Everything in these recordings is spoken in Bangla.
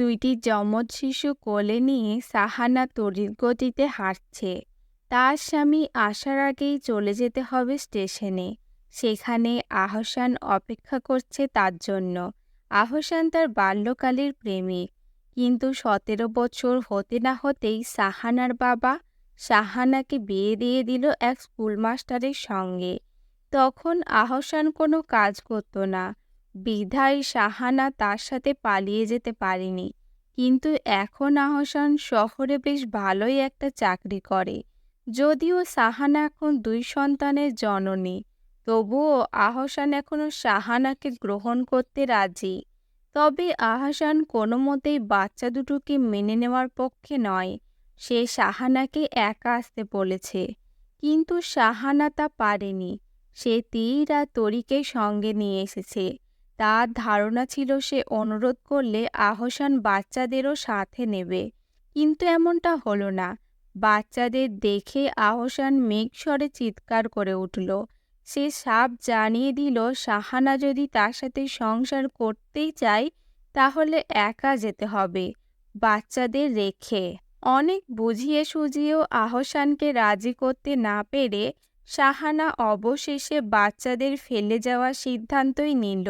দুইটি যমজ শিশু কোলে নিয়ে সাহানা তড়িৎ গতিতে হাঁটছে। তার স্বামী আসার আগেই চলে যেতে হবে স্টেশনে। সেখানে আহসান অপেক্ষা করছে তার জন্য। আহসান তার বাল্যকালের প্রেমিক। কিন্তু সতেরো বছর হতে না হতেই সাহানার বাবা সাহানাকে বিয়ে দিয়ে দিল এক স্কুলমাস্টারের সঙ্গে। তখন আহসান কোনো কাজ করত না। বিধায় সাহানা তার সাথে পালিয়ে যেতে পারেনি। কিন্তু এখন আহসান শহরে বেশ ভালোই একটা চাকরি করে। যদিও সাহানা এখন দুই সন্তানের জননী, তবুও আহসান এখনও সাহানাকে গ্রহণ করতে রাজি। তবে আহসান কোনো মতেই বাচ্চা দুটোকে মেনে নেওয়ার পক্ষে নয়। সে সাহানাকে একা আসতে বলেছে। কিন্তু সাহানা তা পারেনি। সে তীর আর তরিকে সঙ্গে নিয়ে এসেছে। তার ধারণা ছিল সে অনুরোধ করলে আহসান বাচ্চাদেরও সাথে নেবে। কিন্তু এমনটা হলো না। বাচ্চাদের দেখে আহসান মেঘস্বরে চিৎকার করে উঠল। সে সাপ জানিয়ে দিল, সাহানা যদি তার সাথে সংসার করতেই চায়, তাহলে একা যেতে হবে। বাচ্চাদের রেখে। অনেক বুঝিয়ে সুঝিয়েও আহসানকে রাজি করতে না পেরে সাহানা অবশেষে বাচ্চাদের ফেলে যাওয়ার সিদ্ধান্তই নিল।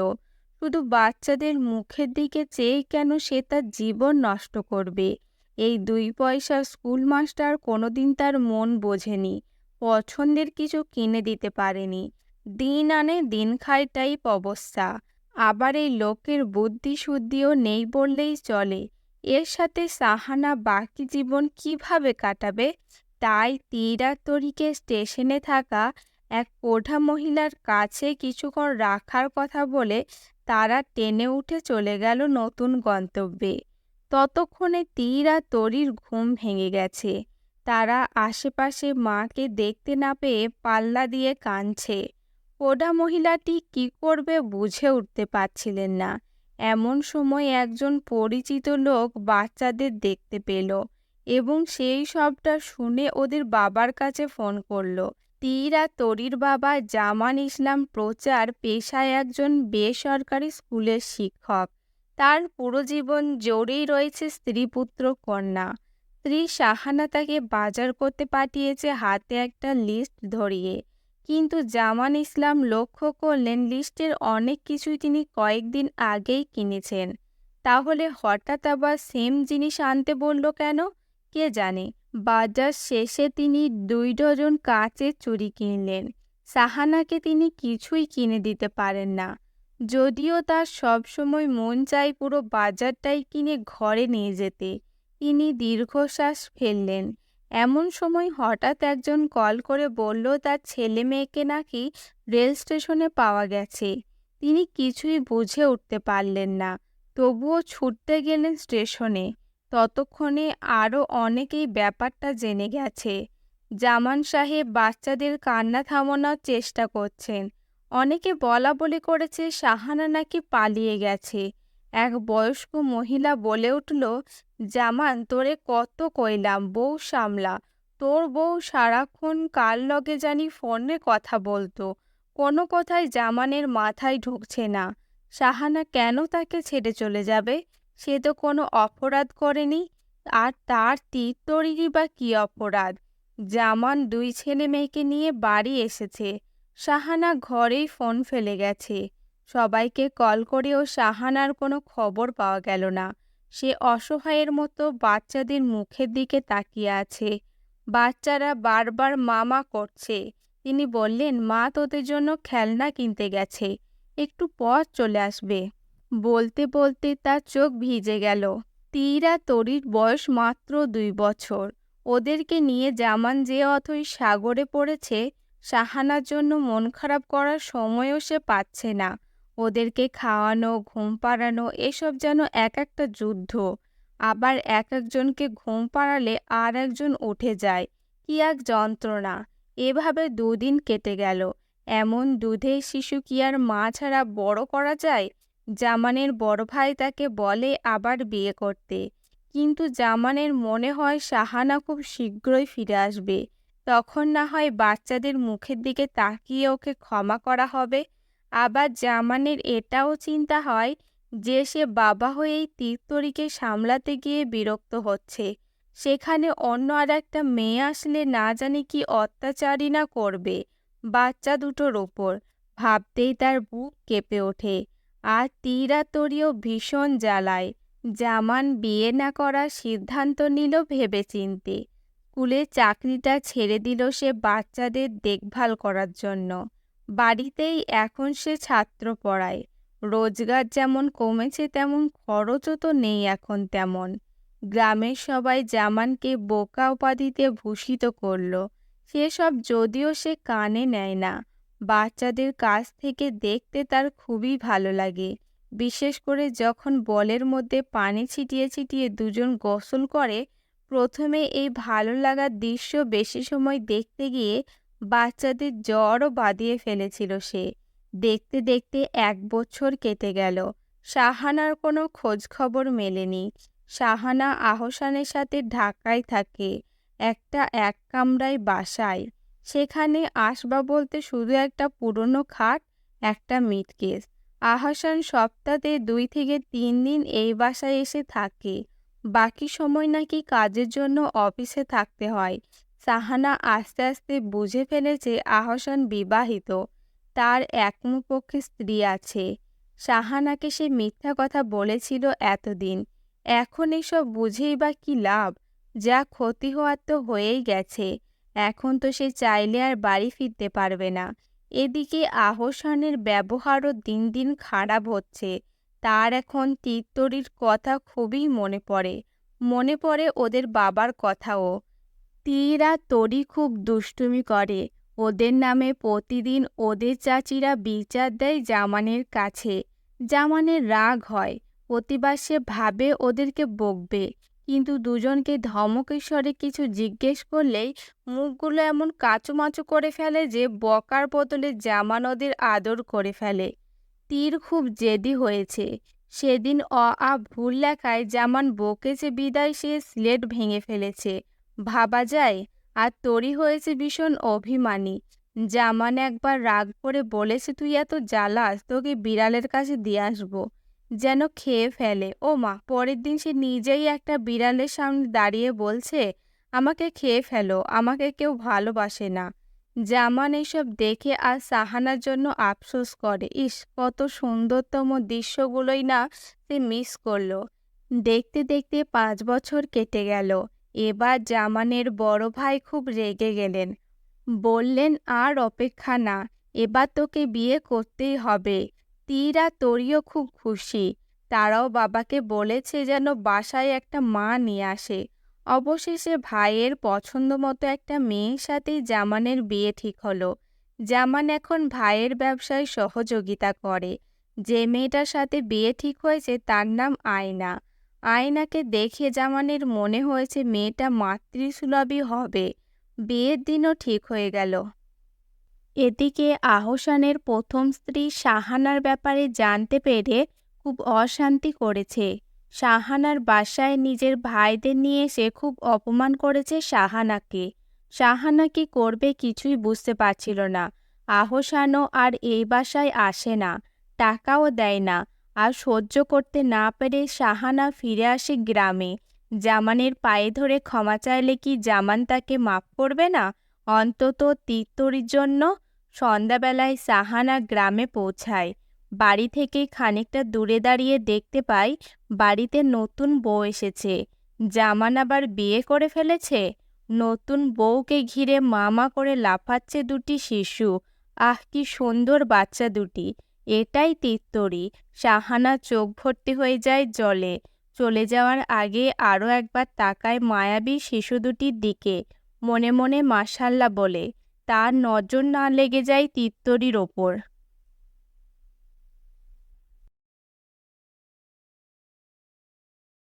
শুধু বাচ্চাদের মুখের দিকে চেয়ে কেন সে তার জীবন নষ্ট করবে? এই দুই পয়সার স্কুল মাস্টার কোনোদিন তার মন বোঝেনি। পছন্দের কিছু কিনে দিতে পারেনি। দিন আনে দিন খায় টাইপ অবস্থা। আবার এই লোকের বুদ্ধি শুদ্ধিও নেই বললেই চলে। এর সাথে সাহানা বাকি জীবন কীভাবে কাটাবে? তাই তীরাতরিকে স্টেশনে থাকা এক কোঢা মহিলার কাছে কিছুক্ষণ রাখার কথা বলে তারা টেনে উঠে চলে গেল নতুন গন্তব্যে। ততক্ষণে তীর আর তরির ঘুম ভেঙে গেছে। তারা আশেপাশে মাকে দেখতে না পেয়ে পাল্লা দিয়ে কাঁদছে। কোডা মহিলাটি কি করবে বুঝে উঠতে পারছিলেন না। এমন সময় একজন পরিচিত লোক বাচ্চাদের দেখতে পেল এবং সেই সবটা শুনে ওদের বাবার কাছে ফোন করল। তীর তরির বাবা জামান ইসলাম প্রচার পেশায় একজন বেসরকারি স্কুলের শিক্ষক। তার পুরো জীবন জোরেই রয়েছে স্ত্রী পুত্র কন্যা। স্ত্রী সাহানা তাকে বাজার করতে পাঠিয়েছে হাতে একটা লিস্ট ধরিয়ে। কিন্তু জামান ইসলাম লক্ষ্য করলেন লিস্টের অনেক কিছুই তিনি কয়েকদিন আগেই কিনেছেন। তাহলে হঠাৎ আবার সেম জিনিস আনতে বলল কেন? কে জানে? বাজার শেষে তিনি দুই ডজন কাঁচের চুড়ি কিনলেন। সাহানাকে তিনি কিছুই কিনে দিতে পারেন না। যদিও তার সবসময় মন চাই পুরো বাজারটাই কিনে ঘরে নিয়ে যেতে, তিনি দীর্ঘশ্বাস ফেললেন। এমন সময় হঠাৎ একজন কল করে বলল, তার ছেলে মেয়েকে নাকি রেল স্টেশনে পাওয়া গেছে। তিনি কিছুই বুঝে উঠতে পারলেন না, তবুও ছুটতে গেলেন স্টেশনে। ততক্ষণে আরও অনেকেই ব্যাপারটা জেনে গেছে। জামান সাহেব বাচ্চাদের কান্না থামানোর চেষ্টা করছেন। অনেকে বলা বলি করেছে সাহানা নাকি পালিয়ে গেছে। এক বয়স্ক মহিলা বলে উঠল, জামান, তোরে কত কইলাম, বউ সামলা। তোর বউ সারাক্ষণ কার লগে জানি ফোনে কথা বলতো। কোনো কথাই জামানের মাথায় ঢুকছে না। সাহানা কেন তাকে ছেড়ে চলে যাবে? সে তো কোনো অপরাধ করেনি, আর তার তীর্তরিরই বা কী অপরাধ? জামান দুই ছেলে মেয়েকে নিয়ে বাড়ি এসেছে। সাহানা ঘরেই ফোন ফেলে গেছে। সবাইকে কল করেও সাহানার কোনো খবর পাওয়া গেল না। সে অসহায়ের মতো বাচ্চাদের মুখের দিকে তাকিয়ে আছে। বাচ্চারা বারবার মামা করছে। তিনি বললেন, মা তোদের জন্য খেলনা কিনতে গেছে। একটু পর চলে আসবে। বলতে বলতে তার চোখ ভিজে গেল। তীরা তরির বয়স মাত্র দুই বছর। ওদেরকে নিয়ে জামান যে অথই সাগরে পড়েছে, সাহানার জন্য মন খারাপ করার সময়ও সে পাচ্ছে না। ওদেরকে খাওয়ানো, ঘুম পাড়ানো, এসব যেন এক একটা যুদ্ধ। আবার এক একজনকে ঘুম পাড়ালে আর একজন উঠে যায়। কি এক যন্ত্রণা। এভাবে দুদিন কেটে গেল। এমন দুধে শিশু কি আর মা ছাড়া বড় করা যায়? জামানের বড় ভাই তাকে বলে আবার বিয়ে করতে। কিন্তু জামানের মনে হয় সাহানা খুব শীঘ্রই ফিরে আসবে। তখন না হয় বাচ্চাদের মুখের দিকে তাকিয়ে ওকে ক্ষমা করা হবে। আবার জামানের এটাও চিন্তা হয় যে সে বাবা হয়েই তীর্তরীকে সামলাতে গিয়ে বিরক্ত হচ্ছে। সেখানে অন্য আর একটা মেয়ে আসলে না জানি কি অত্যাচারই না করবে বাচ্চা দুটোর ওপর। ভাবতেই তার বুক কেঁপে ওঠে। আর তীরা তরিও ভীষণ জ্বালায়। জামান বিয়ে না করার সিদ্ধান্ত নিল ভেবেচিন্তে। স্কুলে চাকরিটা ছেড়ে দিল সে বাচ্চাদের দেখভাল করার জন্য। বাড়িতেই এখন সে ছাত্র পড়ায়। রোজগার যেমন কমেছে তেমন খরচও তো নেই এখন তেমন। গ্রামের সবাই জামানকে বোকা উপাধিতে ভূষিত করল। সেসব যদিও সে কানে নেয় না। বাচ্চাদের কাছ থেকে দেখতে তার খুবই ভালো লাগে। বিশেষ করে যখন বলের মধ্যে পানি ছিটিয়ে ছিটিয়ে দুজন গোসল করে, প্রথমে এই ভালো লাগার দৃশ্য বেশি সময় দেখতে গিয়ে বাচ্চাদের জ্বরও বাঁধিয়ে ফেলেছিল সে। দেখতে দেখতে এক বছর কেটে গেল। সাহানার কোনো খোঁজ খবর মেলেনি। সাহানা আহসানের সাথে ঢাকায় থাকে। একটা এক কামরায় বাসায়। সেখানে আসবা বলতে শুধু একটা পুরনো খাট, একটা মিটকেস। আহসান সপ্তাহে দুই থেকে তিন দিন এই বাসায় এসে থাকে। বাকি সময় নাকি কাজের জন্য অফিসে থাকতে হয়। সাহানা আস্তে আস্তে বুঝে ফেলেছে আহসান বিবাহিত। তার একমপক্ষে স্ত্রী আছে। সাহানাকে সে মিথ্যা কথা বলেছিল এতদিন। এখন এসব বুঝেই বা কি লাভ? যা ক্ষতি হওয়ার তো হয়েই গেছে। এখন তো সে চাইলে আর বাড়ি ফিরতে পারবে না। এদিকে আহসানের ব্যবহারও দিন দিন খারাপ হচ্ছে। তার এখন তীর্তরির কথা খুবই মনে পড়ে। মনে পড়ে ওদের বাবার কথাও। তীরা তরি খুব দুষ্টুমি করে। ওদের নামে প্রতিদিন ওদের চাচিরা বিচার দেয় জামানের কাছে। জামানের রাগ হয়। প্রতিবার সে ভাবে ওদেরকে বকবে। কিন্তু দুজনকে ধমকেশ্বরে কিছু জিজ্ঞেস করলেই মুখগুলো এমন কাচুমাচু করে ফেলে যে বকার বদলে জামান ওদের আদর করে ফেলে। তীর খুব জেদি হয়েছে। সেদিন অ আ ভুল লেখায় জামান বকেছে বিদায় সে স্লেট ভেঙে ফেলেছে। ভাবা যায়, আর তরি হয়েছে ভীষণ অভিমানী। জামান একবার রাগ করে বলেছে, তুই এত জ্বালাস, তোকে বিড়ালের কাছে দিয়ে আসব। যেন খেয়ে ফেলে। ও মা পরের দিন সে নিজেই একটা বিড়ালের সামনে দাঁড়িয়ে বলছে, আমাকে খেয়ে ফেলো, আমাকে কেউ ভালোবাসে না। জামান এসব দেখে আর সাহানার জন্য আফসোস করে। ইস, কত সুন্দরতম দৃশ্যগুলোই না সে মিস করল। দেখতে দেখতে পাঁচ বছর কেটে গেল। এবার জামানের বড় ভাই খুব রেগে গেলেন। বললেন, আর অপেক্ষা না, এবার তোকে বিয়ে করতেই হবে। তীরা তরিও খুব খুশি। তারাও বাবাকে বলেছে যেন বাসায় একটা মা নিয়ে আসে। অবশেষে ভাইয়ের পছন্দ মতো একটা মেয়ের সাথেই জামানের বিয়ে ঠিক হলো। জামান এখন ভাইয়ের ব্যবসায় সহযোগিতা করে। যে মেয়েটার সাথে বিয়ে ঠিক হয়েছে তার নাম আয়না। আয়নাকে দেখে জামানের মনে হয়েছে মেয়েটা মাতৃসুলভই হবে। বিয়ের দিনও ঠিক হয়ে গেল। এদিকে আহসানের প্রথম স্ত্রী সাহানার ব্যাপারে জানতে পেরে খুব অশান্তি করেছে। সাহানার বাসায় নিজের ভাইদের নিয়ে সে খুব অপমান করেছে সাহানাকে সাহানা কি করবে কিছুই বুঝতে পারছিল না। আহসানও আর এই বাসায় আসে না, টাকাও দেয় না। আর সহ্য করতে না পেরে সাহানা ফিরে আসে গ্রামে। জামানের পায়ে ধরে ক্ষমা চাইলে কি জামান তাকে মাফ করবে না? অন্তত তিত্তরির জন্য সন্ধ্যাবেলায় সাহানা গ্রামে পৌঁছায়। বাড়ি থেকে খানিকটা দূরে দাঁড়িয়ে দেখতে পাই বাড়িতে নতুন বউ এসেছে। জামান আবার বিয়ে করে ফেলেছে? নতুন বউকে ঘিরে মামা করে লাফাচ্ছে দুটি শিশু। আহ, কি সুন্দর বাচ্চা দুটি। এটাই তিত্তরি। সাহানা চোখ ভর্তি হয়ে যায় জলে। চলে যাওয়ার আগে আরও একবার তাকায় মায়াবী শিশু দুটির দিকে। মনে মনে মাসাল্লা বলে তার নজর না লেগে যায় তিত্তরির ওপর।